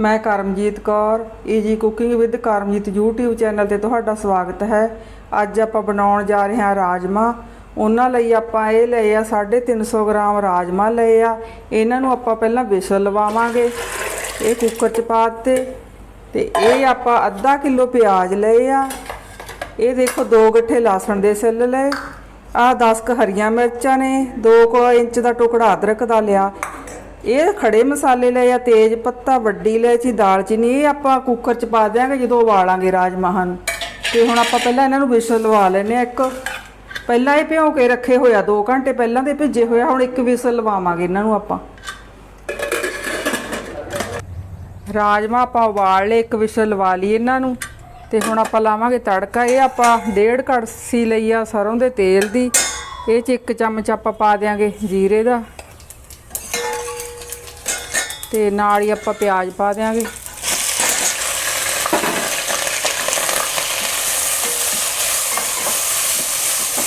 ਮੈਂ Karamjeet Kaur, easy cooking with Karamjeet YouTube channel ਤੇ ਤੁਹਾਡਾ ਸਵਾਗਤ ਹੈ। ਅੱਜ ਆਪਾਂ ਬਣਾਉਣ ਜਾ ਰਹੇ ਹਾਂ ਰਾਜਮਾ ਉਹਨਾਂ ਲਈ ਆਪਾਂ ਇਹ ਲਏ ਆ 350 ਗ੍ਰਾਮ ਰਾਜਮਾ ਲਏ ਆ। ਇਹਨਾਂ ਨੂੰ ਆਪਾਂ ਪਹਿਲਾਂ ਵਿਸਲ ਲਵਾਵਾਂਗੇ। ਇਹ ਕੁੱਕਰ 'ਚ ਪਾ ਦਿੱਤੇ। ਤੇ ਇਹ ਆਪਾਂ ਅੱਧਾ ਕਿਲੋ ਪਿਆਜ਼ ਲਏ ਆ। ਇਹ ਦੇਖੋ ਦੋ ਗੱਠੇ ਲਸਣ ਦੇ ਸਿੱਲ ਲਏ। ਆ 10 ਕ ਹਰੀਆਂ ਮਿਰਚਾਂ ਨੇ। 2 ਕੁ ਇੰਚ ਦਾ ਟੁਕੜਾ ਅਦਰਕ ਦਾ ਲਿਆ। ਇਹ ਖੜੇ ਮਸਾਲੇ ਲਏ ਆ, ਤੇਜ ਪੱਤਾ, ਵੱਡੀ ਲੈ ਇਲਾਇਚੀ, ਦਾਲਚੀਨੀ, ਇਹ ਆਪਾਂ ਕੁੱਕਰ 'ਚ ਪਾ ਦਿਆਂਗੇ, ਜਦੋਂ ਉਬਾਲਾਂਗੇ ਰਾਜਮਾਹਾਂ ਨੂੰ ਤੇ ਹੁਣ ਆਪਾਂ ਪਹਿਲਾਂ ਇਹਨਾਂ ਨੂੰ ਵਿਸਲ ਲਵਾ ਲੈਨੇ ਆ ਇੱਕ। ਪਹਿਲਾਂ ਇਹ ਭਿਉਂ ਕੇ ਰੱਖੇ ਹੋਇਆ 2 ਘੰਟੇ ਪਹਿਲਾਂ ਦੇ ਭਿੱਜੇ ਹੋਇਆ ਹੁਣ ਇੱਕ ਵਿਸਲ ਲਵਾਵਾਂਗੇ ਇਹਨਾਂ ਨੂੰ ਆਪਾਂ। ਰਾਜਮਾ ਆਪਾਂ ਉਬਾਲ ਲਏ, ਇੱਕ ਵਿਸਲ ਲਵਾ ਲਈ ਇਹਨਾਂ ਨੂੰ। ਤੇ ਹੁਣ ਆਪਾਂ ਲਾਵਾਂਗੇ ਤੜਕਾ, ਇਹ ਆਪਾਂ ਡੇਢ ਕੜਸੀ ਲਈ ਆ ਸਰੋਂ ਦੇ ਤੇਲ ਦੀ। ਇਹ ਚ ਇੱਕ ਚਮਚ ਆਪਾਂ ਪਾ ਦਿਆਂਗੇ ਜੀਰੇ ਦਾ। ਤੇ ਨਾਲ ਹੀ ਆਪਾਂ ਪਿਆਜ਼ ਪਾ ਦਿਆਂਗੇ।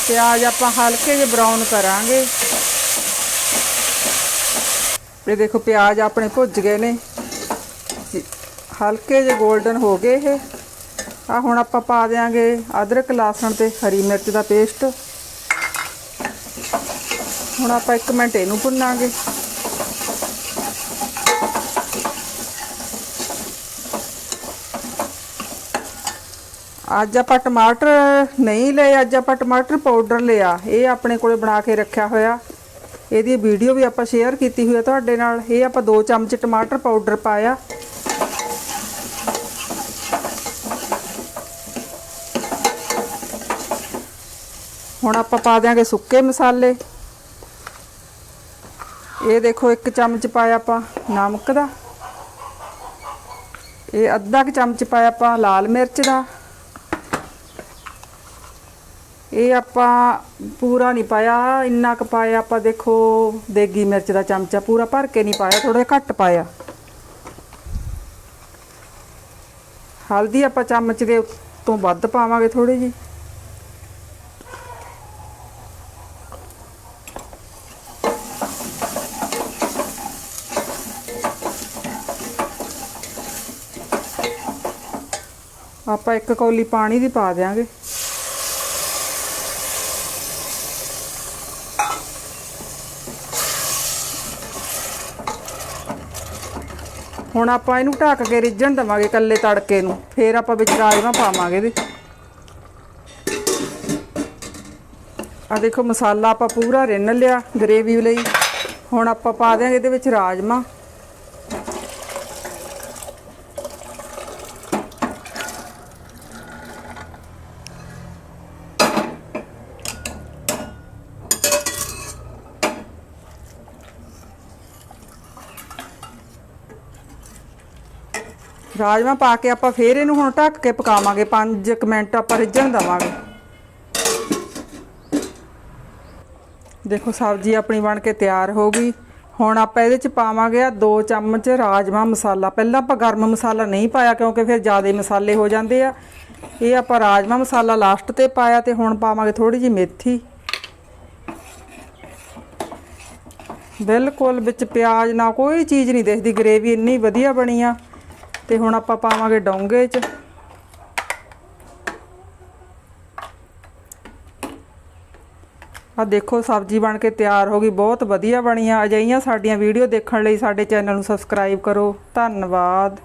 ਪਿਆਜ਼ ਆਪਾਂ ਹਲਕੇ ਜਿਹੇ ਬਰਾਊਨ ਕਰਾਂਗੇ। ਇਹ ਦੇਖੋ ਪਿਆਜ਼ ਆਪਣੇ ਭੁੱਜ ਗਏ ਨੇ। ਹਲਕੇ ਜਿਹੇ 골ਡਨ ਹੋ ਗਏ ਇਹ। ਆ ਹੁਣ ਆਪਾਂ ਪਾ ਦਿਆਂਗੇ ਅਦਰਕ, ਲਸਣ ਤੇ ਹਰੀ ਮਿਰਚ ਦਾ ਪੇਸਟ ਹੁਣ ਆਪਾਂ 1 ਮਿੰਟ ਇਹਨੂੰ ਭੁੰਨਾਂਗੇ। ਅੱਜ ਆਪਾਂ ਟਮਾਟਰ ਨਹੀਂ ਲਏ, ਅੱਜ ਆਪਾਂ ਟਮਾਟਰ ਪਾਊਡਰ ਲਿਆ। ਇਹ ਆਪਣੇ ਕੋਲੇ ਬਣਾ ਕੇ ਰੱਖਿਆ ਹੋਇਆ। ਇਹਦੀ ਵੀਡੀਓ ਵੀ ਆਪਾਂ ਸ਼ੇਅਰ ਕੀਤੀ ਹੋਈ ਹੈ ਤੁਹਾਡੇ ਨਾਲ। ਇਹ ਆਪਾਂ 2 ਚਮਚ ਟਮਾਟਰ ਪਾਊਡਰ ਪਾਇਆ। ਹੁਣ ਆਪਾਂ ਪਾ ਦਿਆਂਗੇ ਸੁੱਕੇ ਮਸਾਲੇ। ਇਹ ਦੇਖੋ, ਇੱਕ ਚਮਚ ਪਾਇਆ ਆਪਾਂ ਨਮਕ ਦਾ। ਇਹ ਅੱਧਾ ਕੁ ਚਮਚ ਪਾਇਆ ਆਪਾਂ ਲਾਲ ਮਿਰਚ ਦਾ। ਇਹ ਆਪਾਂ ਪੂਰਾ ਨਹੀਂ ਪਾਇਆ, ਇੰਨਾ ਕੁ ਪਾਇਆ ਆਪਾਂ ਦੇਖੋ, ਦੇਗੀ ਮਿਰਚ ਦਾ ਚਮਚਾ ਪੂਰਾ ਭਰ ਕੇ ਨਹੀਂ ਪਾਇਆ ਥੋੜਾ ਜਿਹਾ ਘੱਟ ਪਾਇਆ। ਹਲਦੀ ਆਪਾਂ ਚਮਚ ਦੇ ਤੋਂ ਵੱਧ ਪਾਵਾਂਗੇ ਥੋੜੀ ਜੀ ਆਪਾਂ ਇੱਕ ਕੌਲੀ ਪਾਣੀ ਦੀ ਪਾ ਦਿਆਂਗੇ। ਹੁਣ ਆਪਾਂ ਇਹਨੂੰ ਢੱਕ ਕੇ ਰਿੱਝਣ ਦਵਾਂਗੇ ਕੱਲੇ ਤੜਕੇ ਨੂੰ, ਫੇਰ ਆਪਾਂ ਵਿੱਚ ਰਾਜਮਾ ਪਾਵਾਂਗੇ ਇਹਦੇ। ਆ ਦੇਖੋ ਮਸਾਲਾ ਆਪਾਂ ਪੂਰਾ ਰਿੰਨ ਲਿਆ ਗਰੇਵੀ ਲਈ। ਹੁਣ ਆਪਾਂ ਪਾ ਦਿਆਂਗੇ ਇਹਦੇ ਵਿੱਚ ਰਾਜਮਾ। ਰਾਜਮਾ ਪਾ ਕੇ ਆਪਾਂ ਫੇਰ ਇਹਨੂੰ ਹੁਣ ਢੱਕ ਕੇ ਪਕਾਵਾਂਗੇ। 5 ਮਿੰਟ ਆਪਾਂ ਰਿੱਝਣ ਦਵਾਂਗੇ। ਦੇਖੋ, ਸਬਜ਼ੀ ਆਪਣੀ ਬਣ ਕੇ ਤਿਆਰ ਹੋ ਗਈ। ਹੁਣ ਆਪਾਂ ਇਹਦੇ ਚ ਪਾਵਾਂਗੇ ਆ 2 ਚਮਚ ਰਾਜਮਾ ਮਸਾਲਾ। ਪਹਿਲਾਂ ਆਪਾਂ ਗਰਮ ਮਸਾਲਾ ਨਹੀਂ ਪਾਇਆ ਕਿਉਂਕਿ ਫਿਰ ਜ਼ਿਆਦਾ ਮਸਾਲੇ ਹੋ ਜਾਂਦੇ ਆ। ਇਹ ਆਪਾਂ ਰਾਜਮਾ ਮਸਾਲਾ ਲਾਸਟ ਤੇ ਪਾਇਆ ਤੇ ਹੁਣ ਪਾਵਾਂਗੇ ਥੋੜੀ ਜਿਹੀ ਮੇਥੀ। ਬਿਲਕੁਲ ਵਿੱਚ ਪਿਆਜ਼ ਨਾ ਕੋਈ ਚੀਜ਼ ਨਹੀਂ ਦਿਖਦੀ। ਗ੍ਰੇਵੀ ਇੰਨੀ ਵਧੀਆ ਬਣੀ ਆ। ਤੇ ਹੁਣ ਆਪਾਂ ਪਾਵਾਂਗੇ ਡੋਂਗੇ 'ਚ। ਆ ਦੇਖੋ, ਸਬਜ਼ੀ ਬਣ ਕੇ ਤਿਆਰ ਹੋ ਗਈ, ਬਹੁਤ ਵਧੀਆ ਬਣੀ ਆ ਅਜਿਹੀਆਂ ਸਾਡੀਆਂ ਵੀਡੀਓ ਦੇਖਣ ਲਈ ਸਾਡੇ ਚੈਨਲ ਨੂੰ ਸਬਸਕ੍ਰਾਈਬ ਕਰੋ। ਧੰਨਵਾਦ।